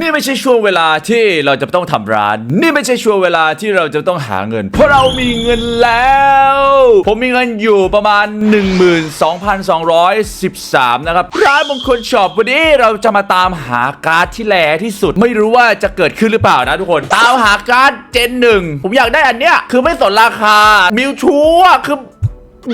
นี่ไม่ใช่ช่วงเวลาที่เราจะต้องทำร้าน นี่ไม่ใช่ช่วงเวลาที่เราจะต้องหาเงิน เพราะเรามีเงินแล้ว ผมมีเงินอยู่ประมาณ 12,213 นะครับ ร้านมงคลช็อปวันนี้เราจะมาตามหาการ์ดที่แหลที่สุด ไม่รู้ว่าจะเกิดขึ้นหรือเปล่านะทุกคน ตามหาการ์ดเจนหนึ่ง ผมอยากได้อันเนี้ย คือไม่สนราคา มิวชูอะคือ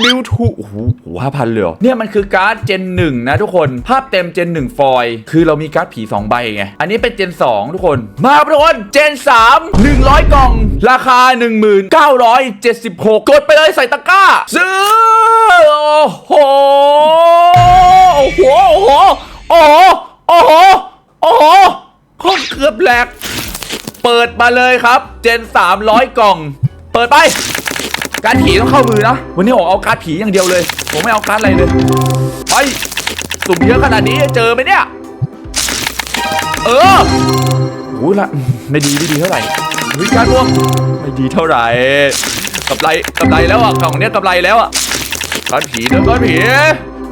มิวทูโอ้โหห้าพันเลยเหรอเนี่ยมันคือการ์ดเจนหนึ่งนะทุกคน ภาพเต็มเจนหนึ่งฟอยล์คือเรามีการ์ดผี 2 ใบไง อันนี้เป็นเจน 2 ทุกคน มาครับทุกคนเจน 3 100 กล่อง ราคา 1976 กดไปเลยใส่ตะกร้า ซื้อ โอ้โห โอ้โห โอ้โห โอ้โห โอ้โหโคตรเกือบแหลก เปิดมาเลยครับ เจน 300 กล่อง เปิดไป การผีต้องเข้ามือนะ วันนี้ผมเอาการผีอย่างเดียวเลย ผมไม่เอาการอะไรเลยไปสุ่มเยอะขนาดนี้เจอไหมเนี่ย เออโอ้ละไม่ดีไม่ดีเท่าไหร่วิการร่วงไม่ดีเท่าไหร่กำไรกำไรแล้วอะกล่องเนี้ยกำไรแล้วอะการผีเนอการผี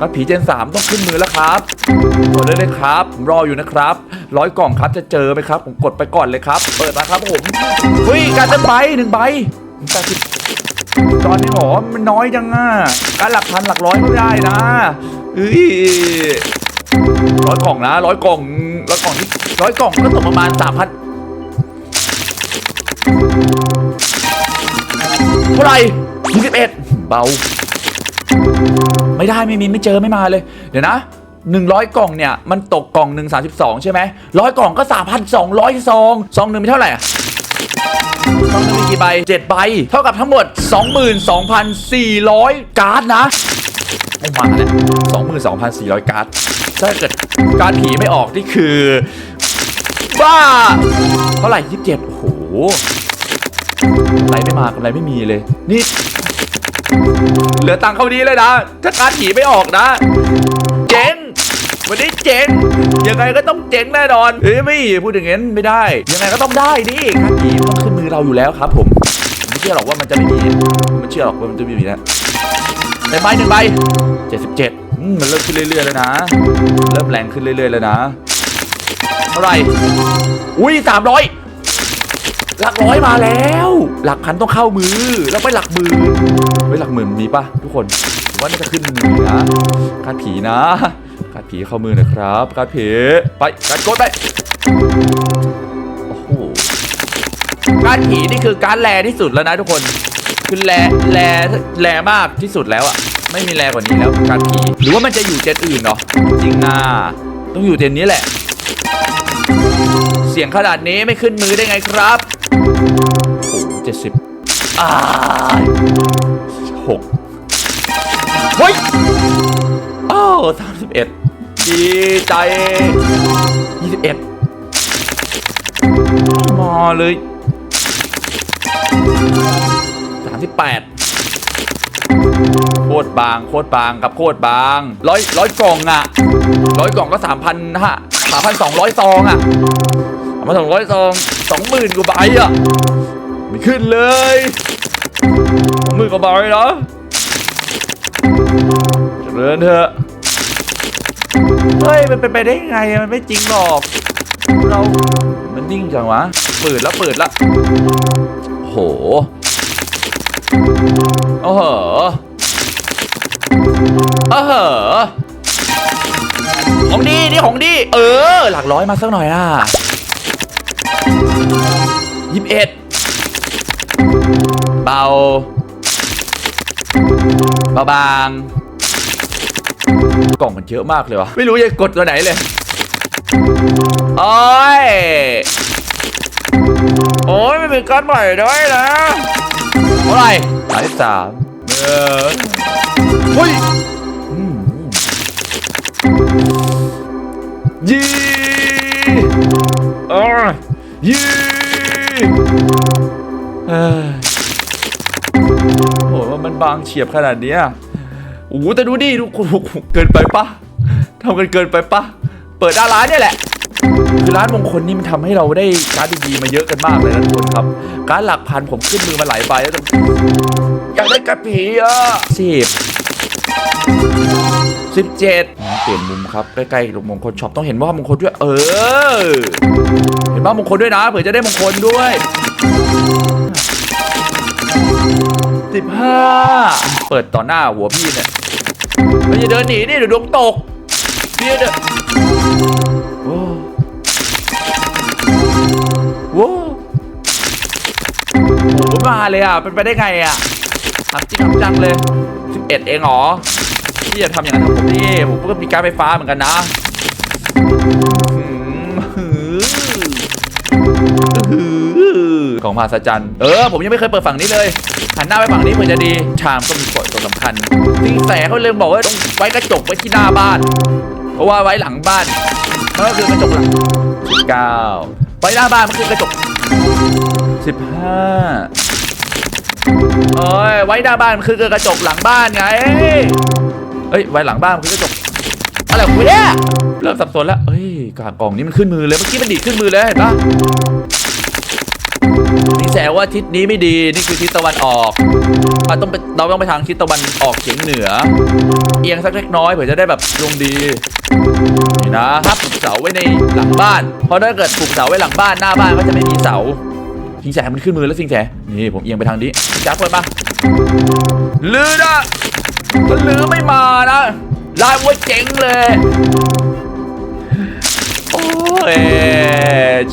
การผีเจนสามต้องขึ้นมือแล้วครับกดเลยเลยครับผมรออยู่นะครับร้อยกล่องครับจะเจอไหมครับ ผมกดไปก่อนเลยครับ เปิดมาครับผมเฮ้ยการจะใบหนึ่งใบแปดสิบ ตอนนี้หรอมันน้อยจังอะการหลักพันหลักร้อยก็ได้นะเอ้ยร้อยกล่องนะร้อยกล่องร้อยกล่องที่ร้อยกล่องก็ตกประมาณสามพันเท่าไหร่ยี่สิบเอ็ดเบา ไม่ได้ไม่มีไม่เจอไม่มาเลย เดี๋ยวนะหนึ่งร้อยกล่องเนี่ย มันตกกล่องหนึ่งสามสิบสองใช่ไหมร้อยกล่องก็สามพันสองร้อยซองซองหนึ่งมีเท่าไหร่ อะต้องมีกี่ใบ7ใบ เท่ากับทั้งหมด 22,400 การ์ดนะไม่มาแล้ว22,400 การ์ด ถ้าเกิดการ์ดผีไม่ออกนี่คือ บ้า เท่าไหร่ 27 โอ้โหกำไรไม่มากำไรไม่มีเลย นี่ เหลือตังค์เข้านี้เลยนะ ถ้าการ์ดผีไม่ออกนะ เจ๊ง วันนี้เจ๊งยังไงก็ต้องเจ๊งแน่นอนเฮ้ยไม่พูดอย่างนั้นไม่ได้ ยังไงก็ต้องได้ดิการผีมันต้องขึ้นมือเราอยู่แล้วครับผมผมไม่เชื่อหรอกว่ามันจะไม่มีผมไม่เชื่อหรอกว่ามันจะไม่มีนะในใบหนึ่งใบเจ็ดสิบเจ็ดมันเริ่มขึ้นเรื่อยๆแล้วนะ เริ่มแรงขึ้นเรื่อยๆแล้วนะเท่าไหร่อุ้ยสามร้อยหลักร้อยมาแล้ว หลักพันต้องเข้ามือ แล้วไปหลักหมื่นไปหลักหมื่นมีปะทุกคนผมว่าน่าจะขึ้นมือนะการผีนะ การผีเข้ามือหนะครับการผีไปการกดไปโอ้โหการผีนี่คือการแลที่สุดแล้วนะทุกคนคือแลแลแลมากที่สุดแล้วอะไม่มีแลกว่านี้แล้วการผีหรือว่ามันจะอยู่เจนอื่นเนาะจริงนะต้องอยู่เจนนี้แหละ เสียงขนาดนี้ไม่ขึ้นมือได้ไงครับโอ้เจ็ดสิบอ่าหกเฮ้ย อ้สามสิบเอ็ดดีใจยี่สิบเอ็ดมาเลยสามสิบแปดโคตรบาง โคตรบางกับโคตรบางร้อยร้อยกล่องอะร้อยกล่องก็สามพันฮะสามพันสองร้อยซองอะสามพันสองร้อยซองสองหมื่นกว่าใบอะไม่ขึ้นเลยสองหมื่นกว่าใบเหรอ เจริญเถอะ เฮ้ย มันเป็นไปได้ไง มันไม่จริงหรอก เรา มันนิ่งจังวะ เปิดแล้วเปิดแล้วโอ้โหโอ้โหโอ้โหของดีนี่ของดี เออ หลักร้อยมาสักหน่อยอะยี่สิบเอ็ดเบา เบาบาง กล่องมันเยอะมากเลยวะไม่รู้จะกดตัวไหนเลยโอ้ยโอ้ยไม่เป็นการ์ดใหม่ด้วยนะเท่าไหร่สามสิบสามเออเฮ้ยยี่เออยี่เอ้ยโอ้ยมันบางเฉียบขนาดเนี้ย โอ้โหแต่ดูดิดูเกินไปปะทำกันเกินไปปะเปิดหน้าร้านเนี่ยแหละคือร้านมงคลนี่มันทำให้เราได้การ์ดดีๆมาเยอะกันมากเลยนะทุกคนครับ การ์ดหลักพันผมขึ้นมือมาหลายใบแล้วแต่อยากได้กระผีอะสิบสิบเจ็ดเปลี่ยนมุมครับ ใกล้ๆมงคลช็อปต้องเห็นว่ามงคลด้วย เออ เห็นว่ามงคลด้วยนะเผื่อจะได้มงคลด้วย สิบห้าเปิดต่อหน้าหัวพี่เนี่ยไม่จะเดินหนีนี่เดี๋ยวดวงตกพี่เดินโอ้โหโอ้โหมาเลยอะ เป็นไปได้ไงอะทำจริงทำจังเลย11เองเหรอพี่จะทำอย่างนั้นกับผมดิผมก็มีการไฟฟ้าเหมือนกันนะ ของมหัศจรรย์ เออ ผมยังไม่เคยเปิดฝั่งนี้เลย หันหน้าไปฝั่งนี้เพื่อจะดี ชามก็มีกฎตัวสำคัญสิงแสเขาเลยบอกว่าต้องไว้กระจกไว้ที่หน้าบ้าน เพราะว่าไว้หลังบ้านก็คือกระจกหลังสิบเก้าไว้หน้าบ้านมันคือกระจกสิบห้าเอ้ยไว้หน้าบ้านมันคือกระจกหลังบ้านไง เอ้ยไว้หลังบ้านมันคือกระจกอะไรของกูเนี่ยเริ่มสับสนแล้วเอ้ยกากล่องนี้มันขึ้นมือเลยเมื่อกี้มันดีดขึ้นมือเลยเห็นปะ นี่แสว่าทิศนี้ไม่ดีนี่คือทิศตะวันออกเราต้องไปเราต้องไปทางทิศตะวันออกเฉียงเหนือ เอียงสักเล็กน้อยเผื่อจะได้แบบลงดีนี่นะถ้าปลูกเสาไว้ในหลังบ้าน เพราะถ้าเกิดปลูกเสาไว้หลังบ้านหน้าบ้านก็จะไม่มีเสาสิงแสมันขึ้นมือแล้วสิงแสนี่ผมเอียงไปทางนี้จ้าเปิดมาลือนะถ้าลือไม่มานะลายวัวเจ๋งเลยโอ้ย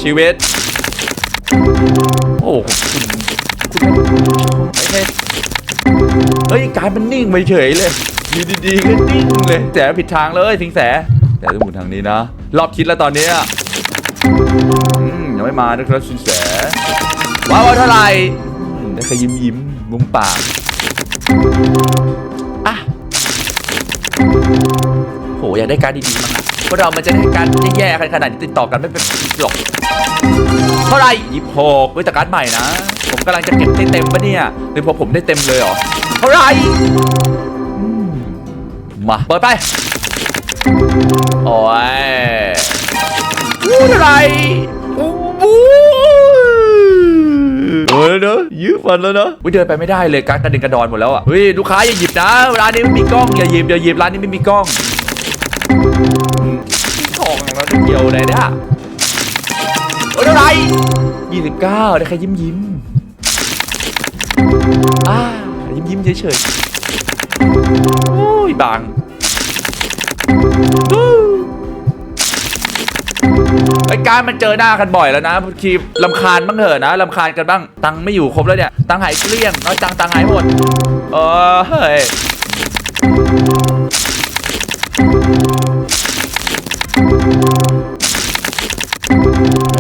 ชีวิต โอ้คุณคุณไม่ใช่เฮ้ยการมันนิ่งไปเฉยเลยอยู่ดีๆก็นิ่งเลยแต่ผิดทางเลยสิงแส แต่ต้องหมุนทางนี้นะ รอบทิศแล้วตอนนี้อืมยังไม่มานะครับสิงแสว้าวเท่าไหร่ได้แค่ยิ้มยิ้มมุมปากอะโหอยากได้การดีๆมั้งอะพวกเรามันจะได้การแย่ๆขนาดนี้ติดต่อกันไม่เป็นหรอก เท่าไหร่ยี่หกเว้ยแต่การดใหม่นะ ผมกำลังจะเก็บได้เต็มปะเนี่ยหรือพอผมได้เต็มเลยเหรอ เท่าไหร่อืมมาเปิดไป โอ้ยอู้เท่าไหร่อู้บูเออเนอะยืดฟันแล้วเนอะวิเดินไปไม่ได้เลยการดกระเด็นกระดอนหมดแล้วอะเฮ้ยลูกค้าอย่าหยิบนะร้านนี้ไม่มีกล้องอย่าหยิบอย่าหยิบร้านนี้ไม่มีกล้องอืมของแล้วเกี่ยวเลยเนี่ยโอ้ย เท่าไหร่ยี่สิบเก้าได้แค่ยิ้มยิ้มอ่ายิ้มยิ้มเฉยๆโอ้ยบางไอ้การมันเจอหน้ากันบ่อยแล้วนะคีลำคาญบ้างเถอะนะลำคาญกันบ้าง ตังไม่อยู่ครบแล้วเนี่ย ตังหายเกลี้ยงน้อยจังตังหายหมด เออเฮ้ย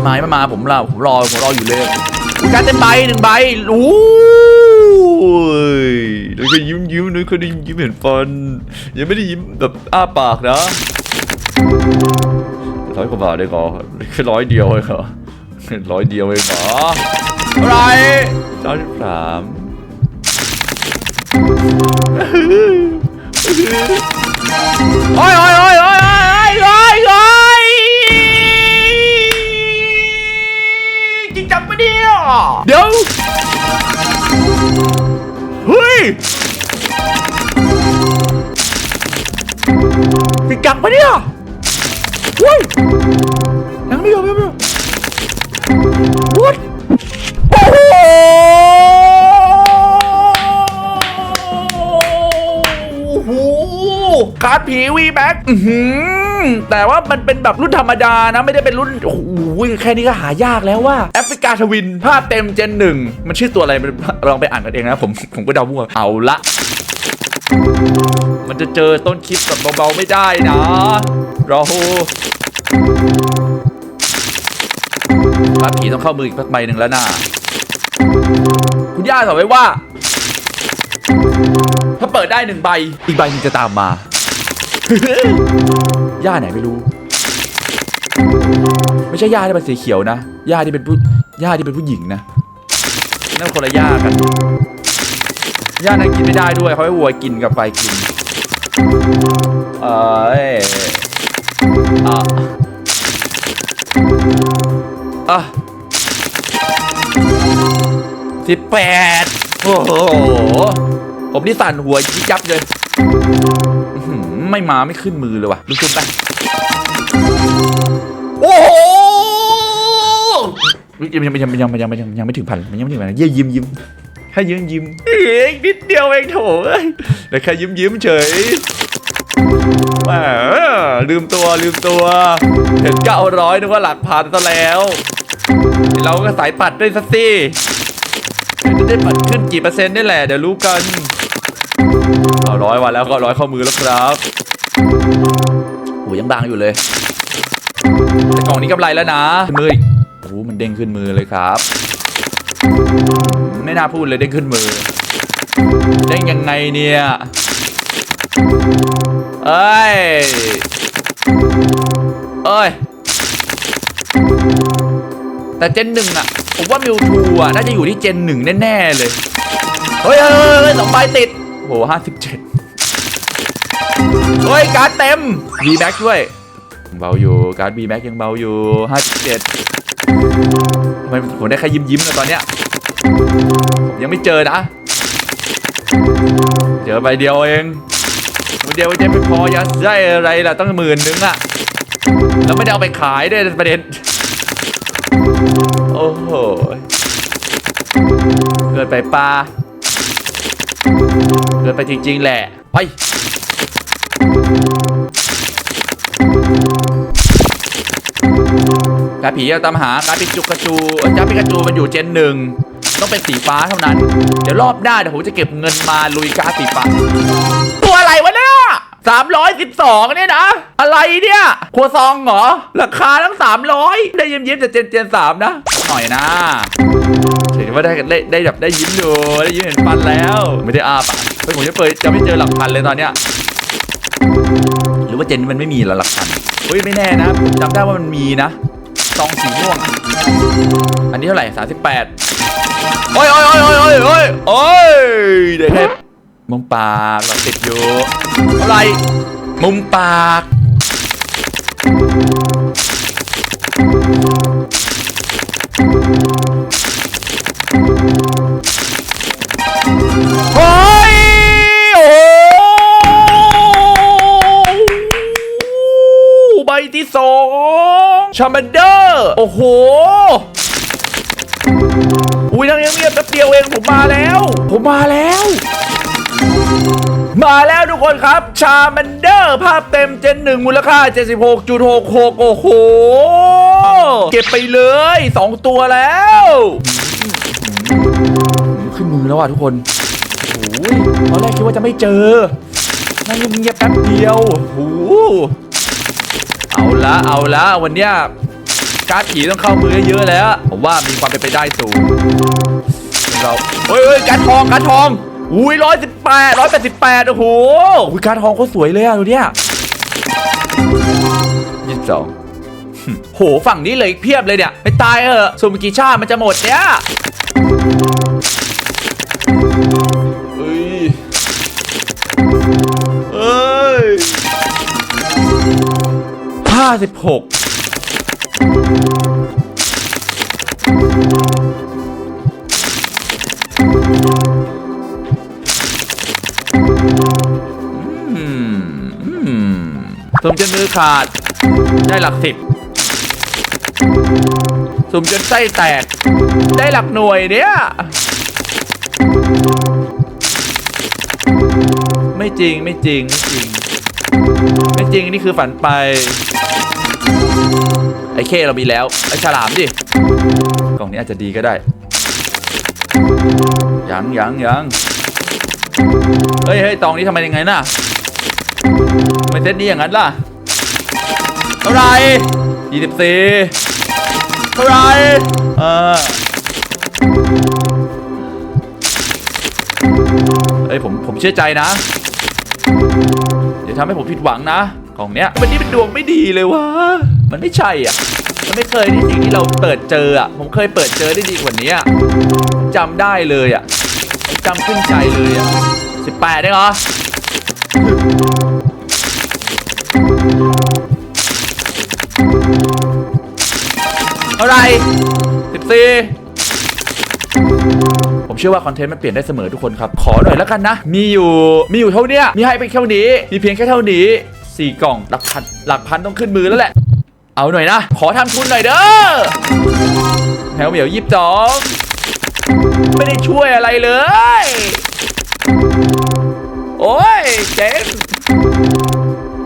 มาไม่มาผมรอผมรอผมรออยู่เลยการเต็มใบหนึ่งใบโอ้ยนึกว่ายิ้มยิ้มนึกว่าด้ยิ้มเห็นฟัน ยังไม่ได้ยิ้มแบบอ้าปากนะร้อยกว่าบาทได้ก่อแค่ร้อยเดียวเองเหรอร้อยเดียวเองเหรออะไรเก้าสิบสามโอ้ยโอ้ย เดี๋ยว เฮ้ยจริงจังปะเนี่ยเฮ้ยยังไม่ยอมยังไม่ยอม What โอ้โหโอ้โหการ์ดผีวีแบ็ก แต่ว่ามันเป็นแบบรุ่นธรรมดานะไม่ได้เป็นรุ่นโอ้โหแค่นี้ก็หายากแล้วว่าแอฟริกาทวินภาพเต็มเจนหนึ่งมันชื่อตัวอะไรลองไปอ่านกันเองนะผมผมก็เดามั่วเอาละมันจะเจอต้นคลิปแบบเบาๆไม่ได้นะเราถ้าผีต้องเข้ามืออีกสักใบหนึ่งแล้วนะคุณย่าสอนไว้ว่า ถ้าเปิดได้หนึ่งใบ อีกใบหนึงจะตามมา ย่าไหนไม่รู้ ไม่ใช่ย่าที่เป็นสีเขียวนะย่าที่เป็นผู้ย่าที่เป็นผู้หญิงนะนั่นคนละย่ากันย่านั้นกินไม่ได้ด้วยเขาให้วัวกินกับไฟกิน เอ้ยอะอะสิบแปดโอ้โห ผมนี่สั่นหัวยิบยับเลย ไม่มาไม่ขึ้นมือเลยว่ะลุกชุบไปโอ้โหยังยังยังยังยังยังยังไม่ถึงพันยังไม่ถึงพันเยี่ยยิ้มยิ้มแค่ยิ้มยิ้มเอ๊ะนิดเดียวเองโถแต่แค่ยิ้มยิ้มเฉยมาลืมตัวลืมตัวเห็นเก้าร้อยนึกว่าหลักพันซะแล้ว เราก็สายปัดด้วยสักสิจะได้ปัดขึ้นกี่เปอร์เซ็นต์ได้แหละเดี๋ยวรู้กัน เอาร้อยวันแล้วก็ร้อยข้ามือแล้วครับโอ้ยังบางอยู่เลยแต่กล่องนี้กำไรแล้วนะขึ้นมืออีกโอ้มันเด้งขึ้นมือเลยครับ ไม่น่าพูดเลยเด้งขึ้นมือ เด้งยังไงเนี่ยเอ้ยเอ้ยแต่เจนหนึ่งอะผมว่ามิวทูอะน่าจะอยู่ที่เจนหนึ่งแน่ ๆ เลย เฮ้ยเฮ้ยเฮ้ยสองใบติด โหห้าสิบเจ็ดเฮ้ย การ์ดเต็ม V Max ด้วยยังเบาอยู่ การ์ด V Max ยังเบาอยู่ห้าสิบเจ็ดทำไมผมได้แค่ยิ้มยิ้มๆนะตอนเนี้ยผมยังไม่เจอนะ เจอใบเดียวเองใบเดียวจะไม่พอจะได้อะไรล่ะตั้งหมื่นนึงอะแล้วไม่ได้เอาไปขายด้วยประเด็น โอ้โห เกินไปปลา เกินไปจริง ๆ แหละ ไป การผีเอาตามหาการปิจุกระจูเอ้าปิกาจูมันอยู่เจนหนึ่ง ต้องเป็นสีฟ้าเท่านั้น เดี๋ยวรอบหน้าเดี๋ยวผมจะเก็บเงินมาลุยการสีฟ้า ตัวอะไรวะเนี่ยสามร้อยสิบสองเนี่ยนะ อะไรเนี่ย ครัวซองเหรอ ราคาทั้งสามร้อยได้ยิ้มยิ้มๆจากเจนเจนสามนะ หน่อยนะเห็นว่าได้ได้ได้แบบได้ยิ้มอยู่ได้ยิ้มเห็นฟันแล้ว ไม่ได้อาปากเฮ้ยผมจะเปิดจะไม่เจอหลักพันเลยตอนเนี้ยหรือว่าเจนมันไม่มีละหลักพันเฮ้ยไม่แน่นะผมจำได้ว่ามันมีนะซองสีม่วง อันนี้เท่าไหร่สามสิบแปดโอ้ยโอ้ยโอ้ยโอ้ยโอ้ยโอ้ยโอ้ยเด็กเห็บมุมปากเราติดอยู่เท่าไรมุมปาก เฮ้ยโอ้ใบที่สองชามันเดอร์ โอ้โห อุ้ยนั่งเงียบๆแป๊บเดียวเองผมมาแล้ว ผมมาแล้วมาแล้วทุกคนครับ ชามันเดอร์ ภาพเต็มเจนหนึ่งมูลค่า 76.66 โอ้โห เก็บไปเลย 2 ตัวแล้ว ขึ้นมือแล้วอะทุกคนโอ้ยตอนแรกคิดว่าจะไม่เจอนั่งเงียบๆแป๊บเดียวโอ้โหเอาละเอาละวันเนี้ยการ์ดผีต้องเข้ามือเยอะแล้วผมว่ามีความเป็นไปได้สูงเราเฮ้ยเฮ้ยการ์ดทองการ์ดทองอุ้ยร้อยสิบแปดร้อยแปดสิบแปดโอ้โหการ์ดทองเขาสวยเลยอะดูเนี่ยยี่สิบสอง โหฝั่งนี้เลยเพียบเลยเนี่ยไปตายเถอะสุ่มกี่ชาติมันจะหมดเนี่ยเอ้ยเอ้ยห้าสิบหกอืมอืมสุ่มจนมือขาด ได้หลักสิบ สุ่มจนไส้แตก ได้หลักหน่วยเนี่ย ไม่จริงไม่จริง ไม่จริง ไม่จริงนี่คือฝันไป ไอ้เคเรามีแล้ว ไอ้ฉลามดิ กล่องนี้อาจจะดีก็ได้ ยังยังยังเฮ้ยเฮ้ยตองนี้ทำไมยังไงน่ะทำไมเซตนี้อย่างนั้นล่ะ เท่าไหรยี่สิบสี่ เท่าไหรเออเฮ้ยผมผมเชื่อใจนะอย่าทำให้ผมผิดหวังนะกล่องเนี้ยวันนี้เป็นดวงไม่ดีเลยวะมันไม่ใช่อะมันไม่เคยที่สิ่งที่เราเปิดเจออะผมเคยเปิดเจอได้ดีกว่านี้จำได้เลยอะจำขึ้นใจเลยอะสิบแปดได้เหรอ เท่าไหรสิบสี่ผมผมเชื่อว่าคอนเทนต์มันเปลี่ยนได้เสมอทุกคนครับ ขอหน่อยแล้วกันนะ มีอยู่ มีอยู่เท่านี้มีให้ไปแค่นี้ มีเพียงแค่เท่านี้สี่กล่องหลักพันหลักพันต้องขึ้นมือแล้วแหละ เอาหน่อยนะ ขอทำทุนหน่อยเด้อแถวเหมียวยิบสองไม่ได้ช่วยอะไรเลย โอ้ย เจ๊ง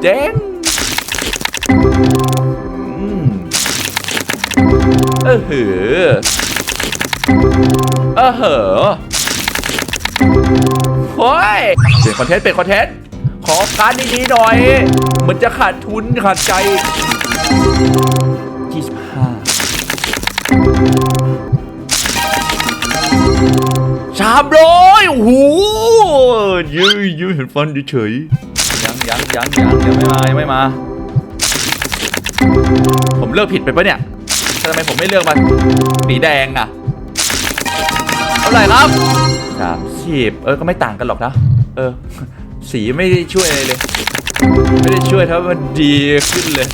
เจ๊ง เออเหอเออเหอโอ้ยเป็นคอนเทนต์เป็นคอนเทนต์ ขอการดีๆหน่อย มันจะขาดทุนขาดใจ25สามร้อยโอ้โหยืดยืเห็นฟันเฉยยังยังยังยังยังไม่มายังไม่มา ผมเลือกผิดไปปะเนี่ย ทำไมผมไม่เลือกมาสีแดงอะเท่าไหร่ครับสามสิบเออก็ไม่ต่างกันหรอกนะ เออ สีไม่ได้ช่วยอะไรเลย ไม่ได้ช่วยทำให้มันดีขึ้นเลย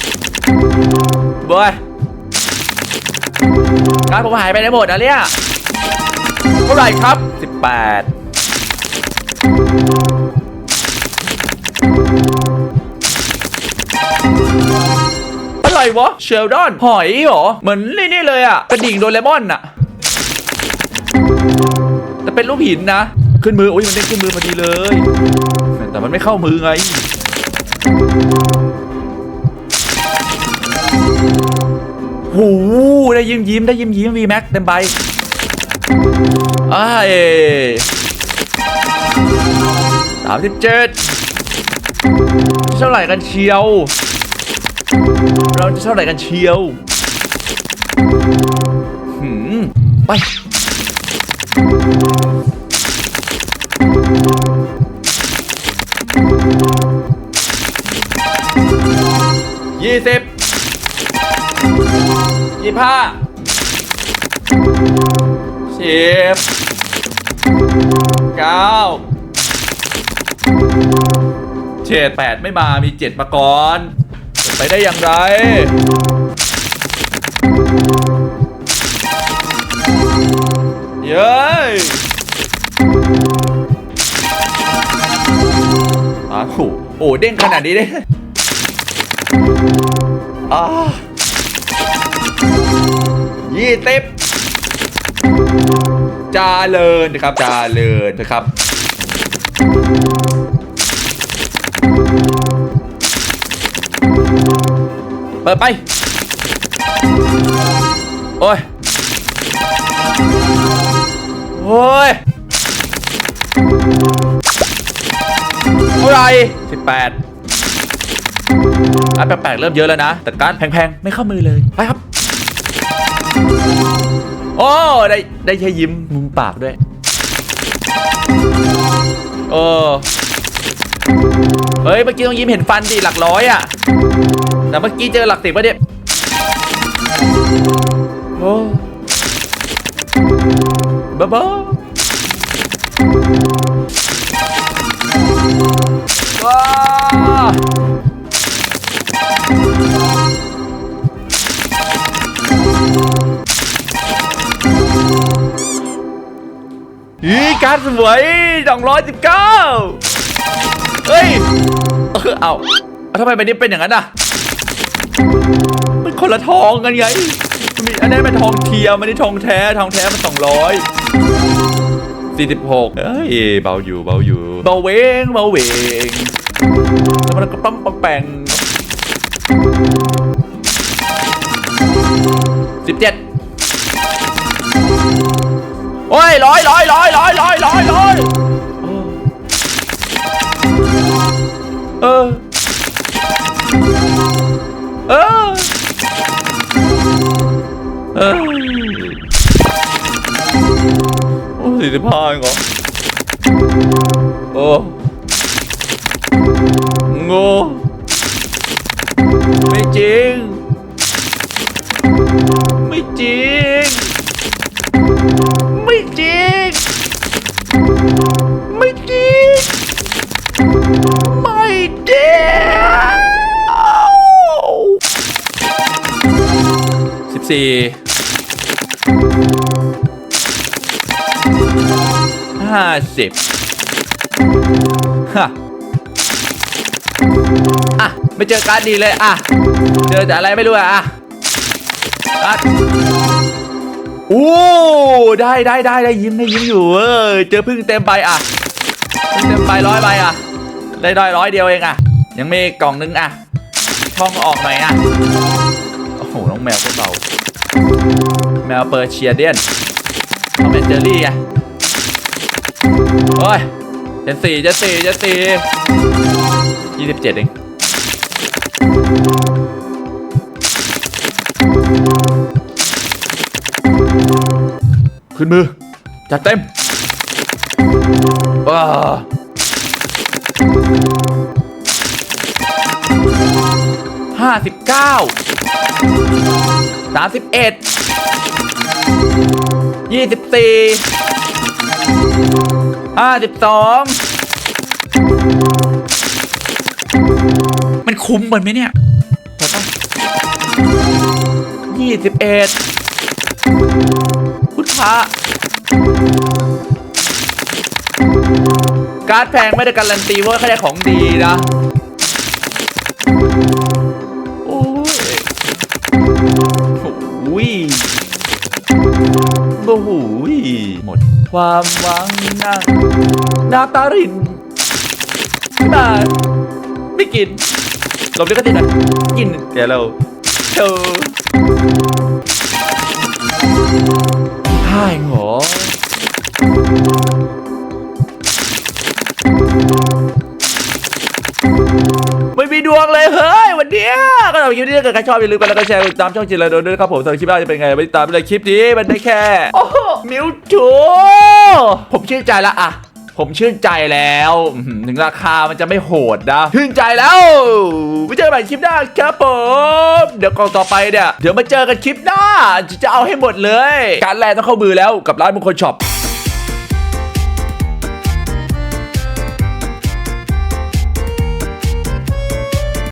บอยการผมหายไปไหนหมดอะเนี่ยเท่าไหร่ครับ 18 อะไรวะเชลดอนหอยเหรอ เหมือนนี่นี่เลยอะกระดิ่งโดเรมอนอะแต่เป็นรูปหินนะ ขึ้นมือโอ้ยมันเด้ขึ้นมือพอดีเลย แต่มันไม่เข้ามือไงหูได้ยิ้มยิ้มได้ยิ้มยิ้มวีแม็กเต็มใบอ้ายสามสิบเจ็ดเท่าไหร่กันเชียว เราจะเท่าไหร่กันเชียวหืมไป ยี่สิบยี่ห้าสิบเก้าเจ็ดแปดไม่มามีเจ็ดมาก่อนเป็น ไปได้อย่างไร เย้ยอ้าวโหโอ้เด้งขนาดนี้ได้อ่ายี่สิบจาเลินนะครับจาเลินนะครับ เปิดไป โอ้ย โอ้ยเท่าไหร่สิบแปดอันแปลกๆเริ่มเยอะแล้วนะ แต่การแพงๆ ไม่เข้ามือเลย ไปครับ โอ้ ได้ได้ใช้ยิ้มมุมปากด้วย โอ้ เฮ้ย เมื่อกี้ต้องยิ้มเห็นฟันดิหลักร้อยอะ แต่เมื่อกี้เจอหลักสิบปะเนี่ยโอ้บ้าบ้าว้าอีการสวยสองร้อยสิบเก้าเฮ้ย เออเอาเอาทำไมใบนี้เป็นอย่างนั้นอะ มันคนละทองกันไงมีอันนี้เป็นทองเทียมอันนี้ทองแท้ทองแท้มันสองร้อยสี่สิบหกเอ้ยเบาอยู่เบาอยู่เบาเวงเบาเวงแล้วมันก็ปั๊มปังแปงสิบเจ็ดโอ้ยร้อยร้อยร้อยร้อยร้อยร้อยร้อยเออ เออเออโอ้สี่สิบห้าเองเหรอโอ้งไม่จริง ไม่จริง สี่ห้าสิบฮะอะไม่เจอการดดีเลยอะ เจอแต่อะไรไม่รู้อะอะการ์ดโอ้ได้ได้ได้ได้ยิ้มได้ยิ้มอยู่เออเจอพึ่งเต็มใบอะพึ่งเต็มใบร้อยใบอะ ได้ได้ร้อยเดียวเองอะ ยังมีกล่องนึงอะช่องออกหน่อยอะ แมวก็เบา แมวเปอร์เชียเดียนเอาเป็นเจอรี่ไงโอ้ยเจนสี่เจนสี่เจนสี่ยี่สิบเจ็ดเองขึ้นมือ จัดเต็มว้า ห้าสิบเก้าสามสิบเอ็ดยี่สิบตีห้าสิบสองมันคุ้มมันไหมเนี่ยพอปะยี่สิบเอ็ดพุทธะการ์ดแพงไม่ได้การันตีว่าแค่ได้ของดีนะ อ้ยโอ้โหหมดความหวังนะน้ำตารินไม่มาไม่กินลบเดี๋ยวก็ติดนะกินเดี๋ยวเราเจอ ก็ทำคลิปนี้ถ้าเกิดใครชอบอย่าลืมกันแล้วก็แชร์กดติดตามช่องจินเลยโดนด้วยนะครับผมสำหรับคลิปหน้าจะเป็นไงไปติดตามเลยคลิปนี้มันได้แค่โอ้โหมิวจูผมชื่นใจละอะผมชื่นใจแล้วอื้อหือถึงราคามันจะไม่โหดนะชื่นใจแล้วไว้เจอกันใหม่คลิปหน้าครับผมเดี๋ยวกล่องต่อไปเนี่ยเดี๋ยวมาเจอกันคลิปหน้าจะเอาให้หมดเลย การแลต้องเข้ามือแล้วกับร้านมงคลช็อป